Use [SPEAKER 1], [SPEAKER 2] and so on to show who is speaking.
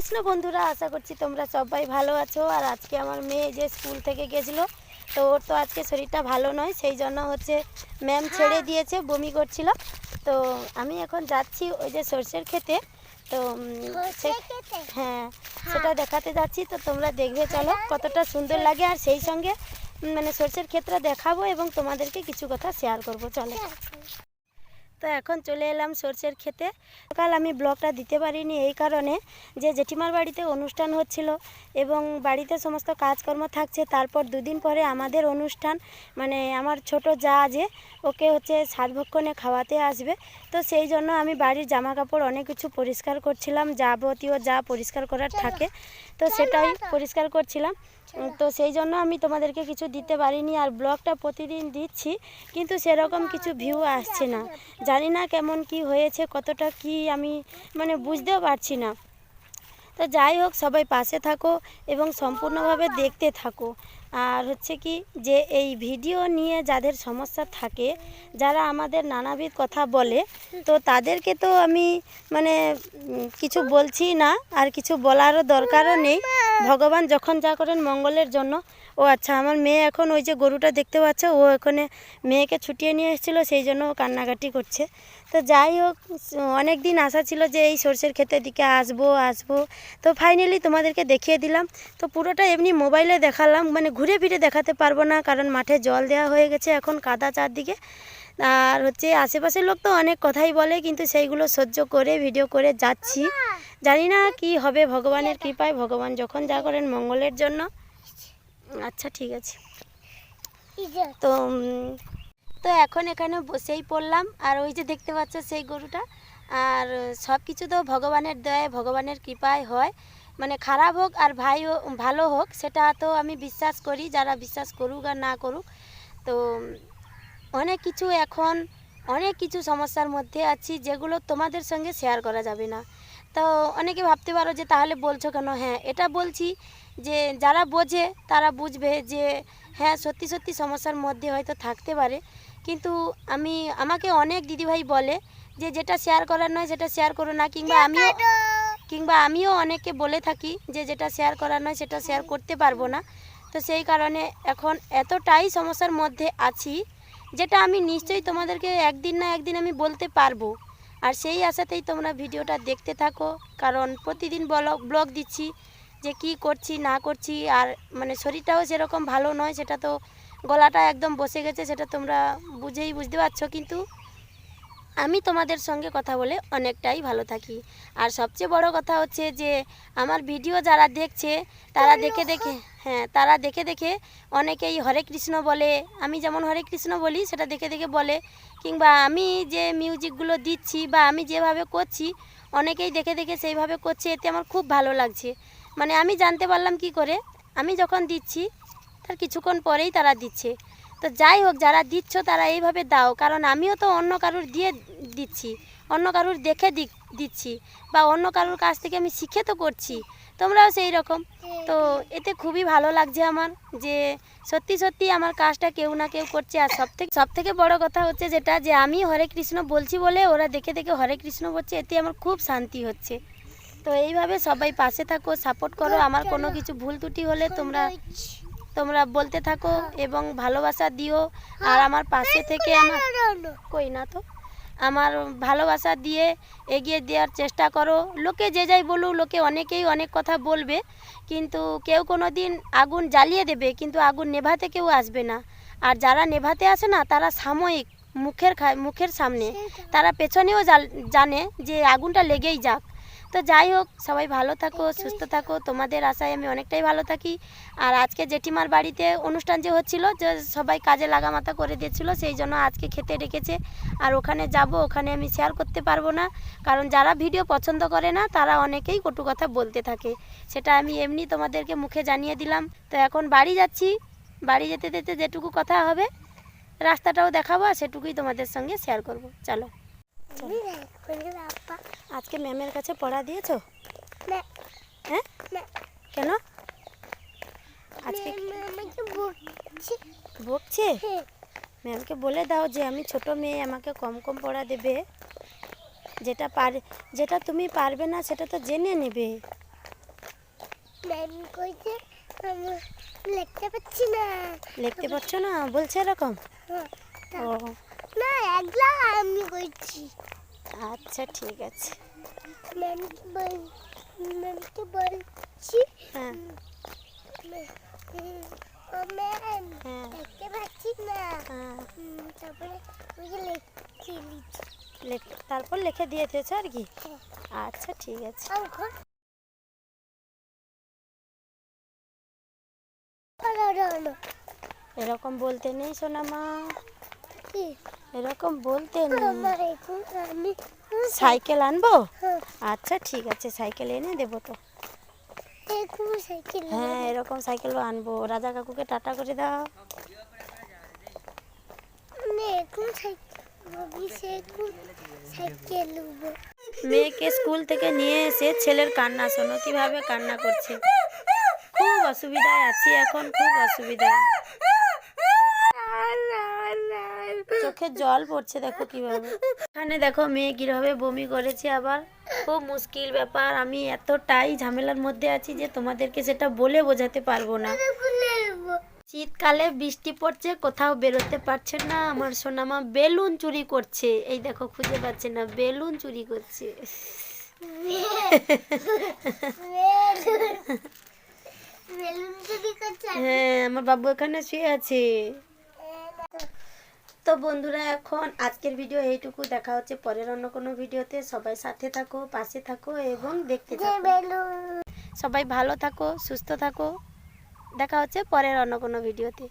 [SPEAKER 1] কৃষ্ণ বন্ধুরা আশা করছি তোমরা সবাই ভালো আছো। আর আজকে আমার মেয়ে যে স্কুল থেকে গেছিল তো ওর তো আজকে শরীরটা ভালো নয় সেই জন্য হচ্ছে ম্যাম ছেড়ে দিয়েছে বমি করছিল। তো আমি এখন যাচ্ছি ওই যে সর্ষের খেতে তো উম, হ্যাঁ সেটা দেখাতে যাচ্ছি তো তোমরা দেখবে চলো কতটা সুন্দর লাগে। আর সেই সঙ্গে মানে সর্ষের ক্ষেত্রে দেখাবো এবং তোমাদেরকে কিছু কথা শেয়ার করব চলো। তো এখন চলে এলাম সর্ষের খেতে কাল আমি ব্লগটা দিতে পারিনি এই কারণে যে জেঠিমার বাড়িতে অনুষ্ঠান হচ্ছিল এবং বাড়িতে সমস্ত কাজকর্ম থাকছে তারপর দুদিন পরে আমাদের অনুষ্ঠান। মানে আমার ছোট যা যে ওকে হচ্ছে সাতভক্ষণে খাওয়াতে আসবে। তো সেই জন্য আমি বাড়ির জামা কাপড় অনেক কিছু পরিষ্কার করছিলাম যাবতীয় যা পরিষ্কার করার থাকে তো সেটাই পরিষ্কার করছিলাম। তো সেই জন্য আমি তোমাদেরকে কিছু দিতে পারিনি আর ব্লগটা প্রতিদিন দিচ্ছি কিন্তু সেরকম কিছু ভিউ আসছে না। জানি না কেমন কি হয়েছে কতটা কি আমি মানে বুঝতেও পারছি না। তো যাই হোক সবাই পাশে থাকো এবং সম্পূর্ণভাবে দেখতে থাকো। আর হচ্ছে কি যে এই ভিডিও নিয়ে যাদের সমস্যা থাকে, যারা আমাদের নানাবিধ কথা বলে, তো তাদেরকে তো আমি মানে কিছু বলছি না, আর কিছু বলারও দরকারও নেই। ভগবান যখন যা করেন মঙ্গলের জন্য। ও আচ্ছা আমার মেয়ে এখন ওই যে গরুটা দেখতে পাচ্ছে, ও এখানে মেয়েকে ছুটিয়ে নিয়ে এসেছিল, সেই জন্য ও কান্নাকাটি করছে। তো যাই হোক, অনেক দিন আশা ছিল যে এই সর্ষের ক্ষেতের দিকে আসব আসব। তো ফাইনালি তোমাদেরকে দেখিয়ে দিলাম। তো পুরোটা এমনি মোবাইলে দেখালাম মানে ঘুরে ফিরে দেখাতে পারব না, কারণ মাঠে জল দেওয়া হয়ে গেছে এখন কাদা চারদিকে। আর হচ্ছে আশেপাশের লোক তো অনেক কথাই বলে, কিন্তু সেইগুলো সহ্য করে, ভিডিও করে যাচ্ছি। জানি না কি হবে, ভগবানের কৃপায়, ভগবান যখন যা করেন মঙ্গলের জন্য। আচ্ছা ঠিক আছে। তো তো এখন এখানে বসেই পড়লাম। আর ওই যে দেখতে পাচ্ছ সেই গরুটা। আর সব কিছু তো ভগবানের দয়ায়, ভগবানের কৃপায় হয়। মানে খারাপ হোক আর ভাই হো- ভালো হোক, সেটা তো আমি বিশ্বাস করি, যারা বিশ্বাস করুক আর না করুক। তো অনেক কিছু এখন, অনেক কিছু সমস্যার মধ্যে আছি, যেগুলো তোমাদের সঙ্গে শেয়ার করা যাবে না। তো অনেকে ভাবতে পারো যে, তাহলে বলছো কেন? হ্যাঁ এটা বলছি যে, যারা বোঝে, তারা বুঝবে যে হ্যাঁ সত্যি সত্যি সমস্যার মধ্যে হয়তো থাকতে পারে। কিন্তু আমি, আমাকে অনেক দিদিভাই বলে যে, যেটা শেয়ার করার নয়, সেটা শেয়ার করো না, কিংবা আমিও কিংবা আমিও অনেকে বলে থাকি যে যেটা শেয়ার করার নয়, সেটা শেয়ার করতে পারব না। তো সেই কারণে এখন এতটাই সমস্যার মধ্যে আছি, যেটা আমি নিশ্চয়ই তোমাদেরকে একদিন না একদিন আমি বলতে পারব। আর সেই আশাতেই তোমরা ভিডিওটা দেখতে থাকো, কারণ প্রতিদিন ব্লগ ব্লগ দিচ্ছি যে কি করছি, না করছি, আর মানে শরীরটাও সেরকম ভালো নয়, সেটা তো গলাটা একদম বসে গেছে, সেটা তোমরা বুঝেই বুঝতে পারছ। কিন্তু আমি তোমাদের সঙ্গে কথা বলে অনেকটাই ভালো থাকি। আর সবচেয়ে বড় কথা হচ্ছে যে আমার ভিডিও যারা দেখছে তারা দেখে দেখে হ্যাঁ তারা দেখে দেখে অনেকেই হরে কৃষ্ণ বলে আমি যেমন হরে কৃষ্ণ বলি সেটা দেখে দেখে বলে। কিংবা আমি যে মিউজিকগুলো দিচ্ছি বা আমি যেভাবে করছি অনেকেই দেখে দেখে সেইভাবে করছে এতে আমার খুব ভালো লাগছে। মানে আমি জানতে পারলাম কি করে আমি যখন দিচ্ছি তার কিছুক্ষণ পরেই তারা দিচ্ছে। তো যাই হোক, যারা দিচ্ছ তারা এইভাবে দাও। কারণ আমিও তো অন্য কারুর দিয়ে দিচ্ছি। অন্য কারুর দেখে দিচ্ছি বা অন্য কারুর কাছ থেকে আমি শিখে তো করছি। তোমরাও সেই রকম। তো এতে খুবই ভালো লাগছে আমার যে সত্যি সত্যি আমার কাজটা কেউ না কেউ করছে। আর সব থেকে সব থেকে বড় কথা হচ্ছে যেটা যে আমি হরে কৃষ্ণ বলছি বলে ওরা দেখে দেখে হরে কৃষ্ণ বলছে, এতে আমার খুব শান্তি হচ্ছে। তো এইভাবে সবাই পাশে থাকো সাপোর্ট করো। আমার কোনো কিছু ভুল ত্রুটি হলে তোমরা তোমরা বলতে থাকো এবং ভালোবাসা দিও। আর আমার পাশে থেকে আমার কই না তো? আমার ভালোবাসা দিয়ে এগিয়ে দেওয়ার চেষ্টা করো। লোকে যে যাই বলুক লোকে অনেকেই অনেক কথা বলবে কিন্তু কেউ কোনো দিন আগুন জ্বালিয়ে দেবে কিন্তু আগুন নেভাতে কেউ আসবে না। আর যারা নেভাতে আসে না তারা সাময়িক মুখের খা মুখের সামনে। তারা পেছনেও জানে যে আগুনটা লেগেই যাক। তো যাই হোক সবাই ভালো থাকো সুস্থ থাকো। তোমাদের আশায় আমি অনেকটাই ভালো থাকি। আর আজকে জেঠিমার বাড়িতে অনুষ্ঠান যে হচ্ছিল যে সবাই কাজে লাগামাতা করে দিয়েছিল সেই জন্য আজকে খেতে ডেকেছে। আর ওখানে যাব ওখানে আমি শেয়ার করতে পারব না। কারণ যারা ভিডিও পছন্দ করে না তারা অনেকেই কটু কথা বলতে থাকে। সেটা আমি এমনি তোমাদেরকে মুখে জানিয়ে দিলাম। তো এখন বাড়ি যাচ্ছি। বাড়ি যেতে যেতে যেটুকু কথা হবে রাস্তাটাও দেখাবো আর সেটুকুই তোমাদের সঙ্গে শেয়ার করব। চলো। আজকে ম্যামের কাছে পড়া দিয়েছ? হ্যাঁ? কেন? আজকে বকছে। ম্যামকে বলে দাও যে আমি ছোট মেয়ে আমাকে কম কম পড়া দেবে। যেটা পার যেটা তুমি পারবে না সেটা তো জেনে নেবে।
[SPEAKER 2] ম্যাম কইছে লিখতে পাচ্ছি না।
[SPEAKER 1] লিখতে পারছ না? বলছে এরকম?
[SPEAKER 2] হ্যাঁ,
[SPEAKER 1] ও।
[SPEAKER 2] না একলা আমি কইছি।
[SPEAKER 1] আচ্ছা ঠিক আছে।
[SPEAKER 2] ম্যামকে বল ম্যামকে বলছি।
[SPEAKER 1] হ্যাঁ।
[SPEAKER 2] ও ম্যাম
[SPEAKER 1] হ্যাঁ।
[SPEAKER 2] লিখতে পাচ্ছি না?
[SPEAKER 1] হ্যাঁ।
[SPEAKER 2] তারপরে ওই যে লিখছি লিখছি।
[SPEAKER 1] তারপর লিখে দিয়ে দিয়েছ আর কি?
[SPEAKER 2] হ্যাঁ।
[SPEAKER 1] আচ্ছা ঠিক আছে। এরকম বলতে নেই সোনা মা
[SPEAKER 2] কি?
[SPEAKER 1] এরকম বলতে সাইকেল আনব?
[SPEAKER 2] হ্যাঁ,
[SPEAKER 1] আচ্ছা ঠিক আছে সাইকেল এনে দেবো তো।
[SPEAKER 2] সাইকেল
[SPEAKER 1] হ্যাঁ এরকম সাইকেলও আনব। রাজা কাকুকে টাটা করে দাও।
[SPEAKER 2] সাইকেল সাইকেল
[SPEAKER 1] মেয়েকে স্কুল থেকে নিয়ে এসে ছেলের কান্না শোনো কীভাবে কান্না করছে। খুব অসুবিধায় আছি এখন খুব অসুবিধায়। চোখে জল পড়ছে দেখো কীভাবে। এখানে দেখো মেয়ে কীভাবে বমি করেছে আবার। খুব মুশকিল ব্যাপার আমি এতটাই ঝামেলার মধ্যে আছি যে তোমাদেরকে সেটা বলে বোঝাতে পারব না। শীতকালে বৃষ্টি পড়ছে কোথাও বেরোতে পারছে না। আমার সোনামা বেলুন চুরি করছে। এই দেখো খুঁজে পাচ্ছে না বেলুন চুরি করছে।
[SPEAKER 2] বেলুন। চুরি করছে।
[SPEAKER 1] হ্যাঁ আমার বাবু এখানে শুয়ে আছে। তো বন্ধুরা এখন আজকের ভিডিও এইটুকু। দেখা হচ্ছে পরের অন্য কোনো ভিডিওতে। সবাই সাথে থাকো পাশে থাকো এবং দেখতে থাকো। সবাই ভালো থাকো সুস্থ থাকো। দেখা হচ্ছে পরের অন্য কোনো ভিডিওতে।